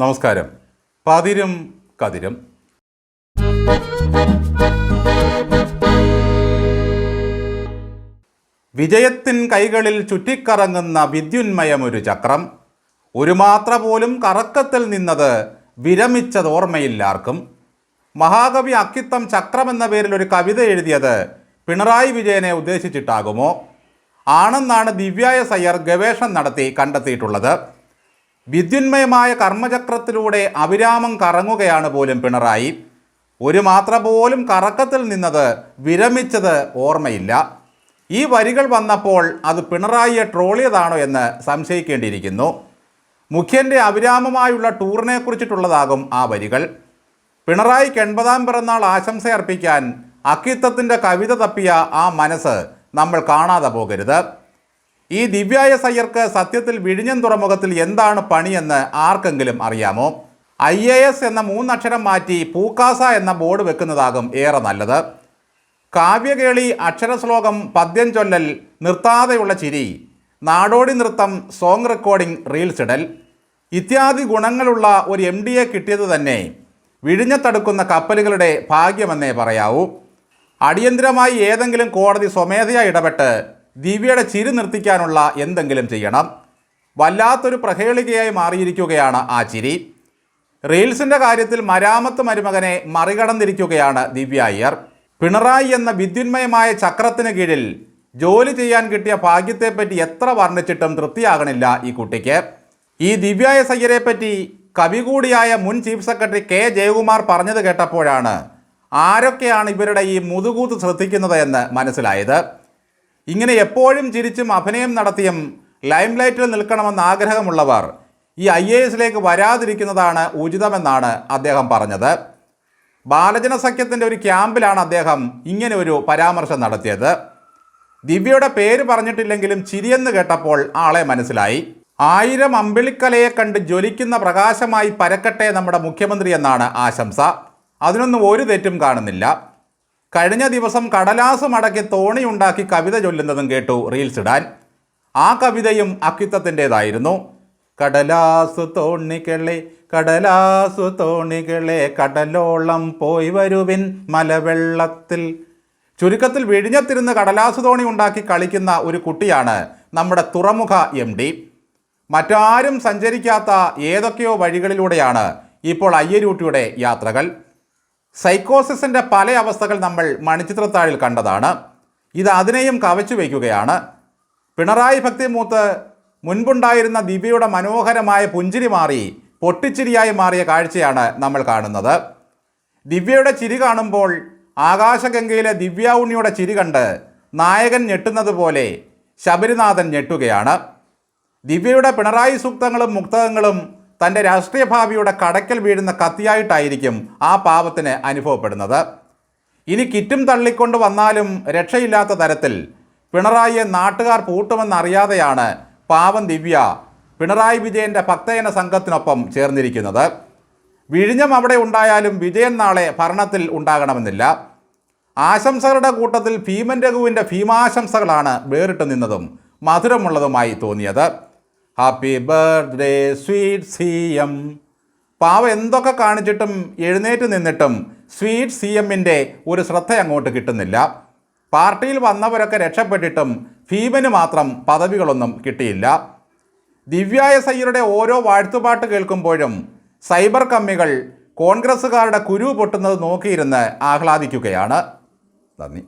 നമസ്കാരം. പതിരും കതിരും. വിജയത്തിൻ കൈകളിൽ ചുറ്റിക്കറങ്ങുന്ന വിദ്യുന്മയമൊരു ചക്രം. ഒരു മാത്ര പോലും കറക്കത്തിൽ നിന്നത് വിരമിച്ചത് ഓർമ്മയില്ലാർക്കും മഹാകവി അക്കിത്തം ചക്രം എന്ന പേരിൽ ഒരു കവിത എഴുതിയത് പിണറായി വിജയനെ ഉദ്ദേശിച്ചിട്ടാകുമോ? ആണെന്നാണ് ദിവ്യായ സയ്യർ ഗവേഷണം നടത്തി കണ്ടെത്തിയിട്ടുള്ളത്. വിദ്യുന്മയമായ കർമ്മചക്രത്തിലൂടെ അവിരാമം കറങ്ങുകയാണ് പോലും പിണറായി. ഒരു മാത്ര പോലും കറക്കത്തിൽ നിന്നത് വിരമിച്ചത് ഓർമ്മയില്ല. ഈ വരികൾ വന്നപ്പോൾ അത് പിണറായിയെ ട്രോളിയതാണോ എന്ന് സംശയിക്കേണ്ടിയിരിക്കുന്നു. മുഖ്യന്റെ അവിരാമമായുള്ള ടൂറിനെ കുറിച്ചിട്ടുള്ളതാകും ആ വരികൾ. പിണറായിക്ക് എൺപതാം പിറന്നാൾ ആശംസ അർപ്പിക്കാൻ അക്കിത്തത്തിന്റെ കവിത തപ്പിയ ആ മനസ്സ് നമ്മൾ കാണാതെ പോകരുത്. ഈ ദിവ്യായ സയ്യർക്ക് സത്യത്തിൽ വിഴിഞ്ഞം തുറമുഖത്തിൽ എന്താണ് പണിയെന്ന് ആർക്കെങ്കിലും അറിയാമോ? ഐ എ എസ് എന്ന മൂന്നക്ഷരം മാറ്റി പൂക്കാസ എന്ന ബോർഡ് വെക്കുന്നതാകും ഏറെ നല്ലത്. കാവ്യകേളി അക്ഷരശ്ലോകം പദ്യം ചൊല്ലൽ നിർത്താതെയുള്ള ചിരി നാടോടി നൃത്തം സോങ് റെക്കോർഡിംഗ് റീൽസ് ഇടൽ. ഇത്യാദി ഗുണങ്ങളുള്ള ഒരു എം ഡി എ കിട്ടിയത് തന്നെ വിഴിഞ്ഞത്തടുക്കുന്ന കപ്പലുകളുടെ ഭാഗ്യമെന്നേ പറയാവൂ. അടിയന്തിരമായി ഏതെങ്കിലും കോടതി സ്വമേധയാ ഇടപെട്ട് ദിവ്യയുടെ ചിരി നിർത്തിക്കാനുള്ള എന്തെങ്കിലും ചെയ്യണം. വല്ലാത്തൊരു പ്രഹേളികയായി മാറിയിരിക്കുകയാണ് ആ ചിരി. റീൽസിന്റെ കാര്യത്തിൽ മരാമത്ത് മരുമകനെ മറികടന്നിരിക്കുകയാണ് ദിവ്യ അയ്യർ. പിണറായി എന്ന വിദ്യുന്മയമായ ചക്രത്തിന് കീഴിൽ ജോലി ചെയ്യാൻ കിട്ടിയ ഭാഗ്യത്തെപ്പറ്റി എത്ര വർണിച്ചിട്ടും തൃപ്തിയാകണില്ല ഈ കുട്ടിക്ക്. ഈ ദിവ്യായ സയ്യരെപ്പറ്റി കവി കൂടിയായ മുൻ ചീഫ് സെക്രട്ടറി കെ ജയകുമാർ പറഞ്ഞത് കേട്ടപ്പോഴാണ് ആരൊക്കെയാണ് ഇവരുടെ ഈ മുതുകൂത്ത് ശ്രദ്ധിക്കുന്നത് എന്ന് മനസ്സിലായത്. ഇങ്ങനെ എപ്പോഴും ചിരിച്ചും അഭിനയം നടത്തിയും ലൈംലൈറ്റിൽ നിൽക്കണമെന്ന് ആഗ്രഹമുള്ളവർ ഈ ഐ എ എസിലേക്ക് വരാതിരിക്കുന്നതാണ് ഉചിതമെന്നാണ് അദ്ദേഹം പറഞ്ഞത്. ബാലജന സഖ്യത്തിന്റെ ഒരു ക്യാമ്പിലാണ് അദ്ദേഹം ഇങ്ങനെ ഒരു പരാമർശം നടത്തിയത്. ദിവ്യയുടെ പേര് പറഞ്ഞിട്ടില്ലെങ്കിലും ചിരിയെന്ന് കേട്ടപ്പോൾ ആളെ മനസ്സിലായി. ആയിരം അമ്പിളിക്കലയെ കണ്ട് ജ്വലിക്കുന്ന പ്രകാശമായി പരക്കട്ടെ നമ്മുടെ മുഖ്യമന്ത്രി എന്നാണ് ആശംസ. അതിനൊന്നും ഒരു തെറ്റും കാണുന്നില്ല. കഴിഞ്ഞ ദിവസം കടലാസ് മടക്കി തോണി ഉണ്ടാക്കി കവിത ചൊല്ലുന്നതും കേട്ടു റീൽസ് ഇടാൻ. ആ കവിതയും അക്കിത്തത്തിന്റെതായിരുന്നു. കടലാസു തോണികളെ കടലാസു തോണികളെ കടലോളം പോയി വരുവിൻ മലവെള്ളത്തിൽ. ചുരുക്കത്തിൽ വിഴിഞ്ഞത്തിരുന്ന് കടലാസു തോണി ഉണ്ടാക്കി കളിക്കുന്ന ഒരു കുട്ടിയാണ് നമ്മുടെ തുറമുഖ എം ഡി. മറ്റാരും സഞ്ചരിക്കാത്ത ഏതൊക്കെയോ വഴികളിലൂടെയാണ് ഇപ്പോൾ അയ്യരൂട്ടിയുടെ യാത്രകൾ. സൈക്കോസിസിന്റെ പല അവസ്ഥകൾ നമ്മൾ മണിച്ചിത്രത്താഴിൽ കണ്ടതാണ്. ഇത് അതിനെയും കവച്ചു വയ്ക്കുകയാണ്. പിണറായി ഭക്തിമൂത്ത് മുൻപുണ്ടായിരുന്ന ദിവ്യയുടെ മനോഹരമായ പുഞ്ചിരി മാറി പൊട്ടിച്ചിരിയായി മാറിയ കാഴ്ചയാണ് നമ്മൾ കാണുന്നത്. ദിവ്യയുടെ ചിരി കാണുമ്പോൾ ആകാശഗംഗയിലെ ദിവ്യ ഉണ്ണിയുടെ ചിരി കണ്ട് നായകൻ ഞെട്ടുന്നത് പോലെ ശബരിനാഥൻ ഞെട്ടുകയാണ്. ദിവ്യയുടെ പിണറായി സൂക്തങ്ങളും മുക്തകങ്ങളും തന്റെ രാഷ്ട്രീയ ഭാവിയുടെ കടക്കൽ വീഴുന്ന കത്തിയായിട്ടായിരിക്കും ആ പാപത്തിന് അനുഭവപ്പെടുന്നത്. ഇനി കിറ്റും തള്ളിക്കൊണ്ട് വന്നാലും രക്ഷയില്ലാത്ത തരത്തിൽ പിണറായിയെ നാട്ടുകാർ പൂട്ടുമെന്നറിയാതെയാണ് പാവം ദിവ്യ പിണറായി വിജയന്റെ ഭക്തജന സംഘത്തിനൊപ്പം ചേർന്നിരിക്കുന്നത്. വിഴിഞ്ഞം അവിടെ ഉണ്ടായാലും വിജയൻ നാളെ ഭരണത്തിൽ ഉണ്ടാകണമെന്നില്ല. ആശംസകളുടെ കൂട്ടത്തിൽ ഭീമൻ രഘുവിന്റെ ഭീമാശംസകളാണ് വേറിട്ട് നിന്നതും മധുരമുള്ളതുമായി തോന്നിയത്. Happy birthday sweet C M പാവ എന്തൊക്കെ കാണിച്ചിട്ടും എഴുന്നേറ്റ് നിന്നിട്ടും സ്വീറ്റ് സി എമ്മിന്റെ ഒരു ശ്രദ്ധ അങ്ങോട്ട് കിട്ടുന്നില്ല. പാർട്ടിയിൽ വന്നവരൊക്കെ രക്ഷപ്പെട്ടിട്ടും ഭീമന് മാത്രം പദവികളൊന്നും കിട്ടിയില്ല. ദിവ്യായ സയ്യരുടെ ഓരോ വാഴ്ത്തുപാട്ട് കേൾക്കുമ്പോഴും സൈബർ കമ്മികൾ കോൺഗ്രസ്സുകാരുടെ കുരു പൊട്ടുന്നത് നോക്കിയിരുന്ന് ആഹ്ലാദിക്കുകയാണ്. നന്ദി.